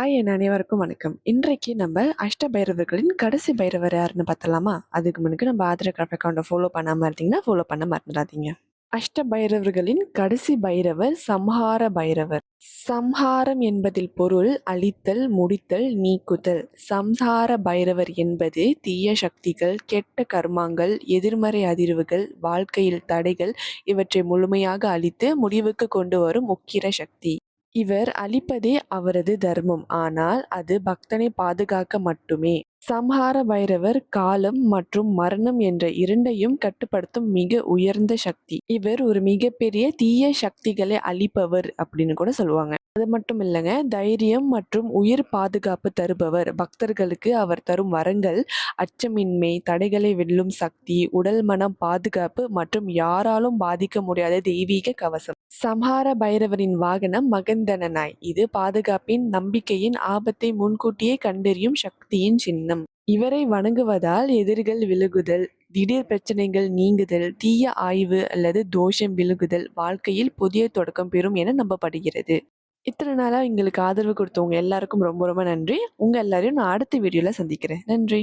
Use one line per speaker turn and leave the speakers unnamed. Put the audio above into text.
Hi என் அனைவருக்கும் வணக்கம். இன்றைக்கு நம்ம அஷ்ட பைரவர்களின் கடைசி பைரவர் யாருன்னு பார்த்தலாமா அதுக்கு முன்னாடி நம்ம ஆதார் கிராஃப் அக்கௌண்ட்டை ஃபாலோ பண்ணாமல் இருந்தீங்கன்னா ஃபாலோ பண்ண மறந்துடாதீங்க. அஷ்ட பைரவர்களின் கடைசி பைரவர் சம்ஹார பைரவர். சம்ஹாரம் என்பதில் பொருள் அழித்தல் முடித்தல் நீக்குதல். சம்ஹார பைரவர் என்பது தீய சக்திகள் கெட்ட கர்மாங்கள் எதிர்மறை அதிர்வுகள் வாழ்க்கையில் தடைகள் இவற்றை முழுமையாக அழித்து முடிவுக்கு கொண்டு வரும் உக்கிர சக்தி. இவர் அளிப்பதே அவரது தர்மம். ஆனால் அது பக்தனை பாதுகாக்க மட்டுமே. சம்ஹார பைரவர் காலம் மற்றும் மரணம் என்ற இரண்டையும் கட்டுப்படுத்தும் மிக உயர்ந்த சக்தி. இவர் ஒரு மிகப்பெரிய தீய சக்திகளை அழிப்பவர் அப்படின்னு கூட சொல்லுவாங்க. அது மட்டும் இல்லைங்க. தைரியம் மற்றும் உயிர் பாதுகாப்பு தருபவர். பக்தர்களுக்கு அவர் தரும் வரங்கள் அச்சமின்மை தடைகளை வெல்லும் சக்தி உடல் மனம் பாதுகாப்பு மற்றும் யாராலும் பாதிக்க முடியாத தெய்வீக கவசம். சம்ஹார பைரவரின் வாகனம் மகந்தனனாய் இது பாதுகாப்பின் நம்பிக்கையின் ஆபத்தை முன்கூட்டியே கண்டறியும் சக்தியின் சின்னம். இவரை வணங்குவதால் எதிர்கள் விலகுதல் திடீர் பிரச்சனைகள் நீங்குதல் தீய ஆய்வு அல்லது தோஷம் விலகுதல் வாழ்க்கையில் புதிய தொடக்கம் பெறும் என நம்பப்படுகிறது. இத்தனை நாளாக எங்களுக்கு ஆதரவு கொடுத்தவங்க எல்லாருக்கும் ரொம்ப ரொம்ப நன்றி. உங்கள் எல்லாரையும் நான் அடுத்த வீடியோவில் சந்திக்கிறேன். நன்றி.